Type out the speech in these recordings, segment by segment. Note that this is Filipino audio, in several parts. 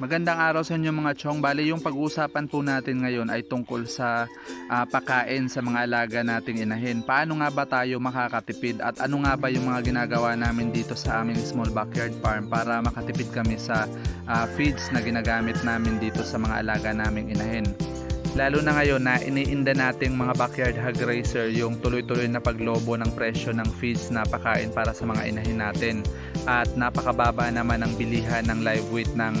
Magandang araw sa inyo mga chong. Bali yung pag-uusapan po natin ngayon ay tungkol sa ah, pagkain sa mga alaga nating inahin. Paano nga ba tayo makakatipid at ano nga ba yung mga ginagawa namin dito sa aming small backyard farm para makatipid kami sa ah, feeds na ginagamit namin dito sa mga alaga naming inahin. Lalo na ngayon na iniinda nating mga backyard hog raiser yung tuloy-tuloy na paglobo ng presyo ng feeds na pakain para sa mga inahin natin at napakababa naman ang bilihan ng live weight ng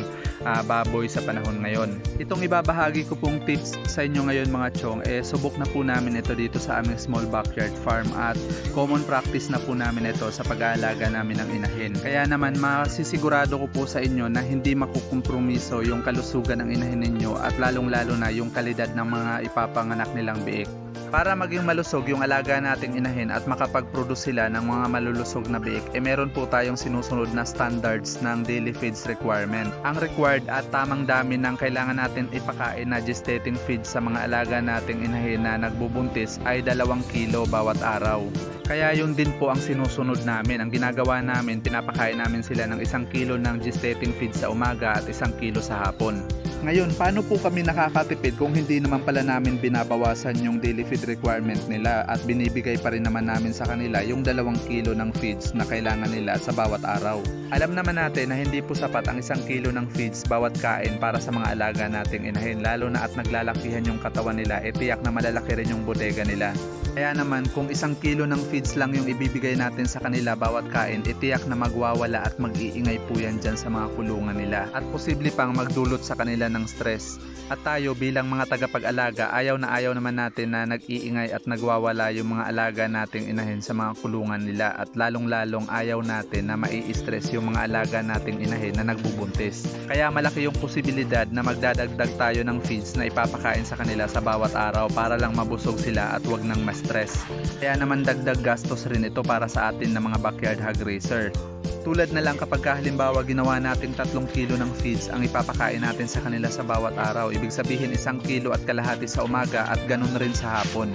ah, baboy sa panahon ngayon. Itong ibabahagi ko pong tips sa inyo ngayon mga chong, eh subok na po namin ito dito sa aming small backyard farm at common practice na po namin ito sa pag-aalaga namin ng inahin. Kaya naman masisigurado ko po sa inyo na hindi makukompromiso yung kalusugan ng inahin ninyo at lalong-lalo na yung kalidad ng mga ipapanganak nilang biik. Para maging malusog yung alaga nating inahin at makapag-produce sila ng mga malulusog na biik, eh meron po tayong sinusunod na standards ng daily feeds requirement. Ang required at tamang dami ng kailangan natin ipakain na gestating feeds sa mga alaga nating inahin na nagbubuntis ay 2 kilo bawat araw. Kaya yun din po ang sinusunod namin. Ang ginagawa namin, pinapakain namin sila ng isang kilo ng gestating feed sa umaga at isang kilo sa hapon. Ngayon, paano po kami nakakatipid kung hindi naman pala namin binabawasan yung daily feed requirement nila at binibigay pa rin naman namin sa kanila yung dalawang kilo ng feeds na kailangan nila sa bawat araw. Alam naman natin na hindi po sapat ang isang kilo ng feeds bawat kain para sa mga alaga nating inahin lalo na at naglalakihan yung katawan nila e tiyak na malalaki rin yung bodega nila. Kaya naman kung isang kilo ng feeds lang yung ibibigay natin sa kanila bawat kain, itiyak na magwawala at mag-iingay po yan dyan sa mga kulungan nila. At posible pang magdulot sa kanila ng stress. At tayo bilang mga tagapag-alaga, ayaw na ayaw naman natin na nag-iingay at nagwawala yung mga alaga nating inahin sa mga kulungan nila. At lalong-lalong ayaw natin na mai-stress yung mga alaga nating inahin na nagbubuntis. Kaya malaki yung posibilidad na magdadagdag tayo ng feeds na ipapakain sa kanila sa bawat araw para lang mabusog sila at wag nang ma-stress. Kaya naman dagdag gastos rin ito para sa atin na mga backyard hog raiser. Tulad na lang kapag ka, halimbawa ginawa natin 3 kilo ng feeds ang ipapakain natin sa kanila sa bawat araw. Ibig sabihin isang kilo at kalahati sa umaga at ganun rin sa hapon.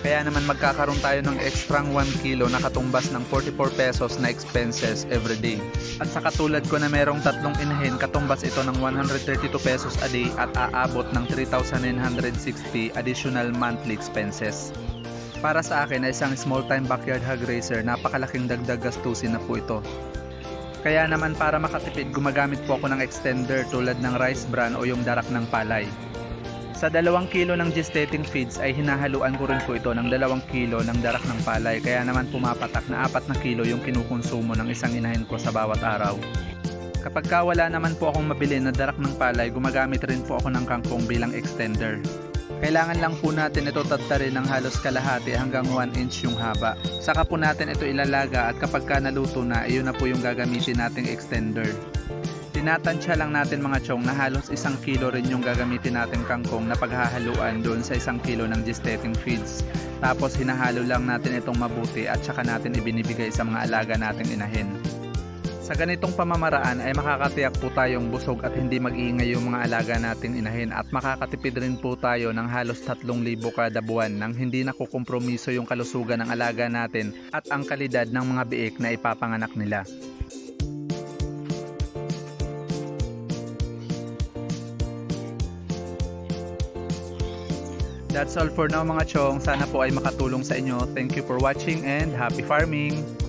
Kaya naman magkakaroon tayo ng ekstrang 1 kilo na katumbas ng 44 pesos na expenses every day. At sa katulad ko na merong tatlong inahin, katumbas ito ng 132 pesos a day at aabot ng 3,960 additional monthly expenses. Para sa akin ay isang small time backyard hog raiser, napakalaking dagdag gastusin na po ito. Kaya naman para makatipid, gumagamit po ako ng extender tulad ng rice bran o yung darak ng palay. Sa dalawang kilo ng gestating feeds ay hinahaluan ko rin po ito ng dalawang kilo ng darak ng palay kaya naman pumapatak na apat na kilo yung kinukonsumo ng isang inahin ko sa bawat araw. Kapag ka wala naman po akong mabili na darak ng palay, gumagamit rin po ako ng kangkong bilang extender. Kailangan lang po natin ito tadtarin ng halos kalahati hanggang 1 inch yung haba. Saka po natin ito ilalaga at kapag ka naluto na, iyon na po yung gagamitin nating extender. Tinatansya lang natin mga chong na halos isang kilo rin yung gagamitin natin kangkong na paghahaluan doon sa isang kilo ng gestating feeds. Tapos hinahalo lang natin itong mabuti at saka natin ibinibigay sa mga alaga nating inahin. Sa ganitong pamamaraan ay makakatiyak po tayong busog at hindi mag-iingay yung mga alaga nating inahin at makakatipid rin po tayo ng halos 3,000 kada buwan nang hindi nakukompromiso yung kalusugan ng alaga natin at ang kalidad ng mga biik na ipapanganak nila. That's all for now mga chong. Sana po ay makatulong sa inyo. Thank you for watching and happy farming!